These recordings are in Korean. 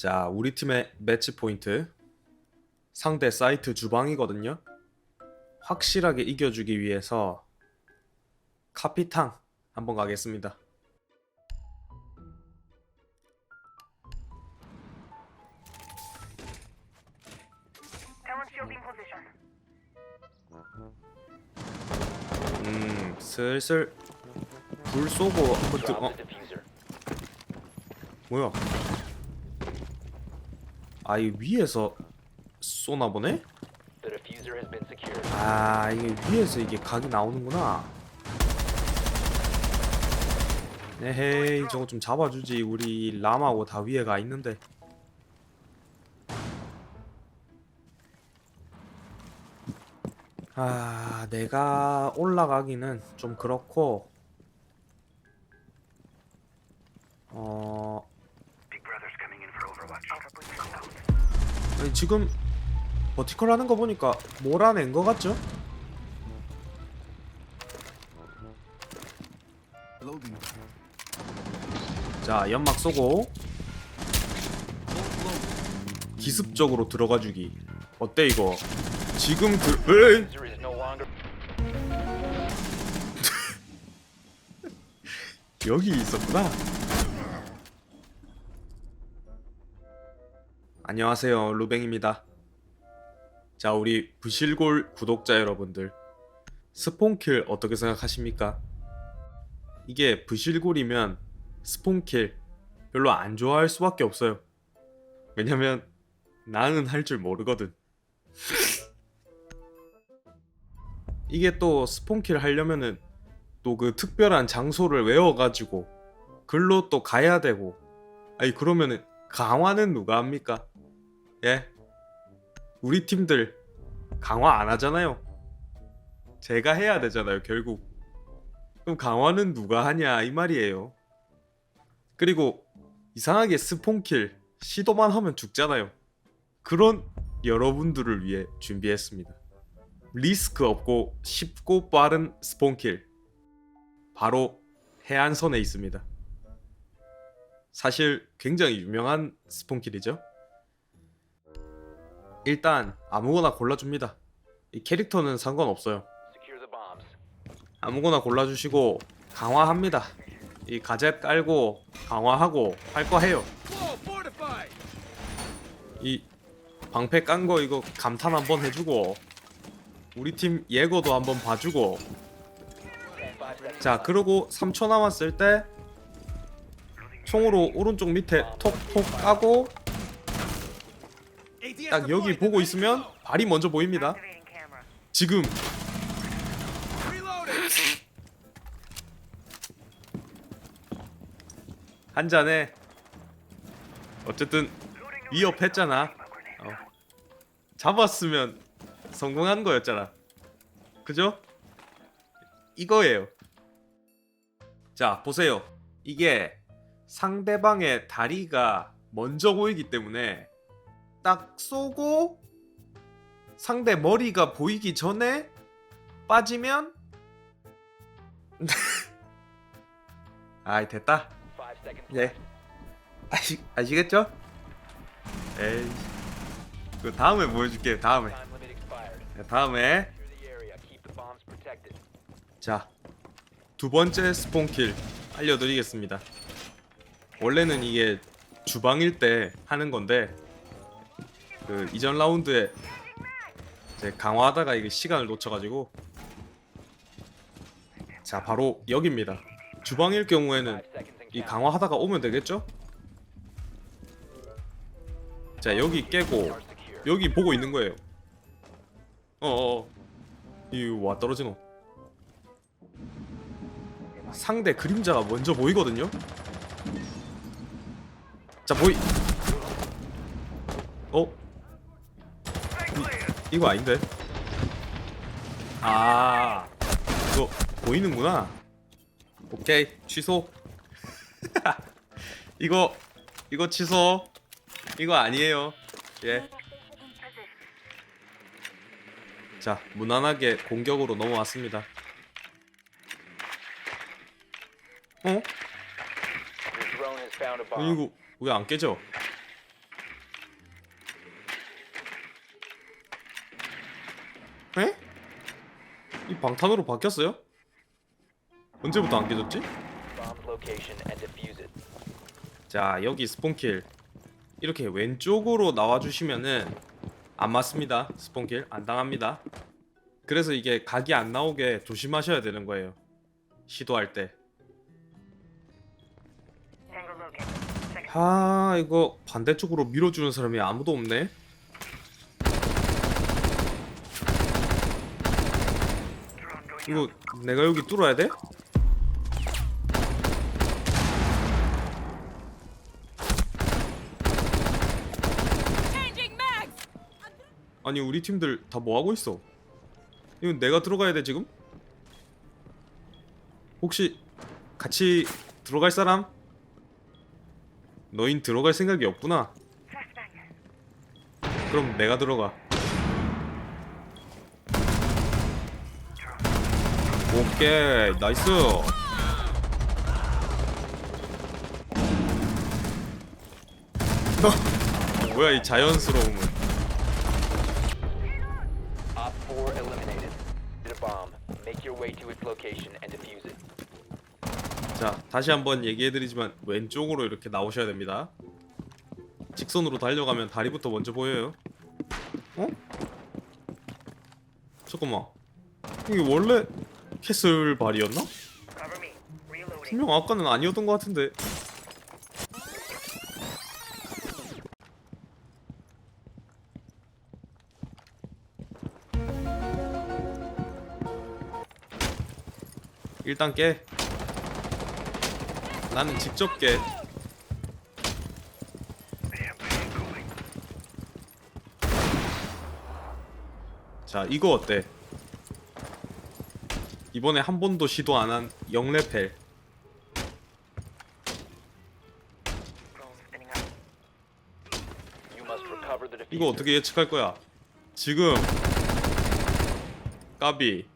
자, 우리 팀의 매치 포인트 상대 사이트 주방이거든요. 확실하게 이겨주기 위해서 카피탕 한번 가겠습니다. 음, 슬슬 불 쏘고 한번 드... 어. 뭐야? 아, 이 위에서 쏘나 보네? 아, 이게 위에서 이게 각이 나오는구나. 에헤이, 저거 좀 잡아주지. 우리 람하고 다 위에 가 있는데. 아, 내가 올라가기는 좀 그렇고, 어, 아니, 지금 버티컬 하는 거 보니까 몰아낸 거 같죠? 자 연막 쏘고 기습적으로 들어가 주기 어때 이거 지금 들 에이! 여기 있었구나 안녕하세요 루뱅입니다 자 우리 부실골 구독자 여러분들 스폰킬 어떻게 생각하십니까? 이게 부실골이면 스폰킬 별로 안 좋아할 수밖에 없어요 왜냐면 나는 할 줄 모르거든 이게 또 스폰킬 하려면은 또 그 특별한 장소를 외워가지고 글로 또 가야 되고 아니 그러면은 강화는 누가 합니까? 예? 우리 팀들 강화 안 하잖아요. 제가 해야 되잖아요, 결국. 그럼 강화는 누가 하냐 이 말이에요. 그리고 이상하게 스폰킬 시도만 하면 죽잖아요. 그런 여러분들을 위해 준비했습니다. 리스크 없고 쉽고 빠른 스폰킬. 바로 해안선에 있습니다. 사실 굉장히 유명한 스폰킬이죠. 일단 아무거나 골라줍니다. 이 캐릭터는 상관없어요. 아무거나 골라주시고 강화합니다. 이 가젯 깔고 강화하고 할 거 해요. 이 방패 깐 거 이거 감탄 한번 해주고 우리 팀 예고도 한번 봐주고. 자 그러고 3초 남았을 때 총으로 오른쪽 밑에 톡톡 까고 딱 여기 보고 있으면 발이 먼저 보입니다. 지금 한 잔에 어쨌든 위협했잖아. 어. 잡았으면 성공한 거였잖아. 그죠? 이거예요. 자, 보세요. 이게 상대방의 다리가 먼저 보이기 때문에 딱 쏘고 상대 머리가 보이기 전에 빠지면 아이 됐다. 예. 아시 아시겠죠? 에이. 그 다음에 보여줄게. 다음에. Expired. 다음에. 자, 두 번째 스폰킬 알려드리겠습니다. 원래는 이게 주방일 때 하는 건데 그 이전 라운드에 이제 강화하다가 이게 시간을 놓쳐가지고 자 바로 여기입니다. 주방일 경우에는 이. 강화하다가 오면 되겠죠? 자 여기 깨고. 여기 보고 있는 거예요. 어어. 이와 떨어지노. 상대 그림자가 먼저 보이거든요. 자 보이. 어? 이, 이거 아닌데? 아 이거 보이는구나. 오케이 취소. 이거 이거 취소. 이거 아니에요. 예. 자, 무난하게 공격으로 넘어왔습니다. 어? Bomb. 이거 왜 안 깨져? 이 방탄으로 바뀌었어요? 언제부터 안 깨졌지? 자 여기 스폰킬. 이렇게 왼쪽으로 나와주시면은 안 맞습니다. 스폰킬. 안 당합니다. 그래서 이게 각이 안 나오게 조심하셔야 되는 거예요. 시도할 때. 아 이거 반대쪽으로 밀어주는 사람이 아무도 없네 이거. 내가 여기 뚫어야 돼? 아니 우리 팀들 다 뭐하고 있어 이건 내가 들어가야 돼 지금? 혹시 같이 들어갈 사람? 너흰 들어갈 생각이 없구나. 그럼 내가 들어가 오케이 나이스 너 뭐야 이 자연스러움은 Op 4 eliminated. Get a bomb. Make your way to its location and defuse it. 자 다시 한번 얘기해드리지만 왼쪽으로 이렇게 나오셔야 됩니다 직선으로 달려가면 다리부터 먼저 보여요 어? 잠깐만 이게 원래 캐슬 발이었나? 분명 아까는 아니었던 것 같은데 일단 깨 나는 직접 깨. 자 이거 어때? 이번에 한 번도 시도 안 한 영레펠. 이거 어떻게 예측할 거야? 지금 까비.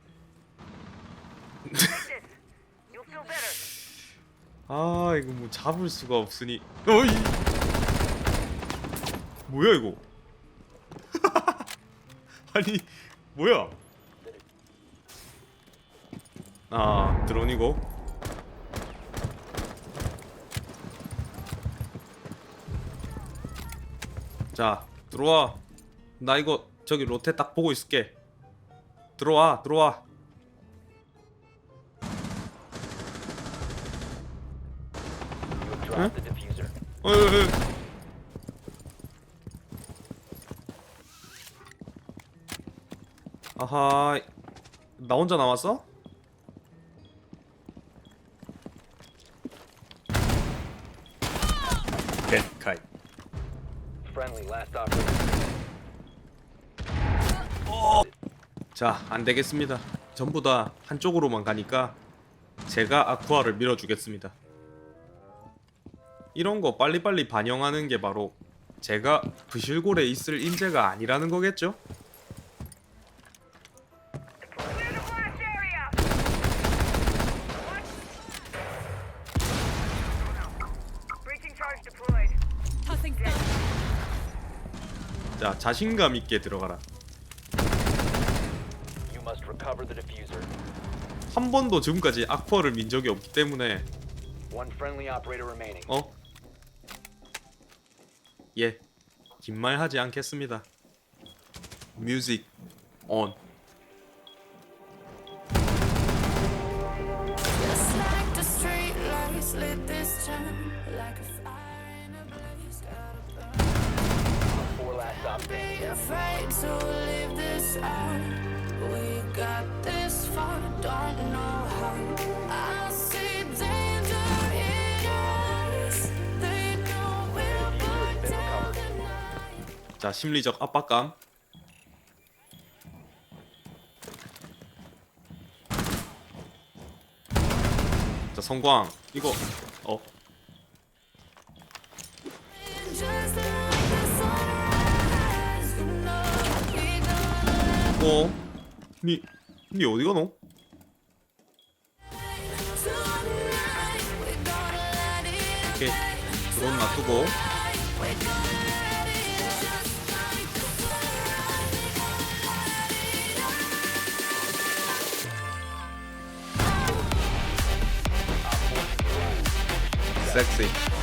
아 이거 뭐 잡을 수가 없으니 어이 뭐야 이거 아니 뭐야 아 드론이고 자 들어와 나 이거 저기 로테 딱 보고 있을게 들어와 들어와 diffuser. 어이, 어이, 어이. 아하 나 혼자 남았어? 자 안 되겠습니다 전부 다 한쪽으로만 가니까 제가 아쿠아를 밀어주겠습니다 이런 거 빨리빨리 반영하는 게 바로 제가 부실골에 있을 인재가 아니라는 거겠죠? 자 자신감 있게 들어가라 You must recover the diffuser. 한 번도 지금까지 아쿠아를 민 적이 없기 때문에 One friendly operator remaining. 어? 예, 긴 말 하지 않겠습니다. 뮤직 온. Just like the street lights lit 자, 심리적 압박감. 자, 성광. 이거 어, 어? 니, 니 어디 가노? 오케이. 드론 놔두고. 섹시.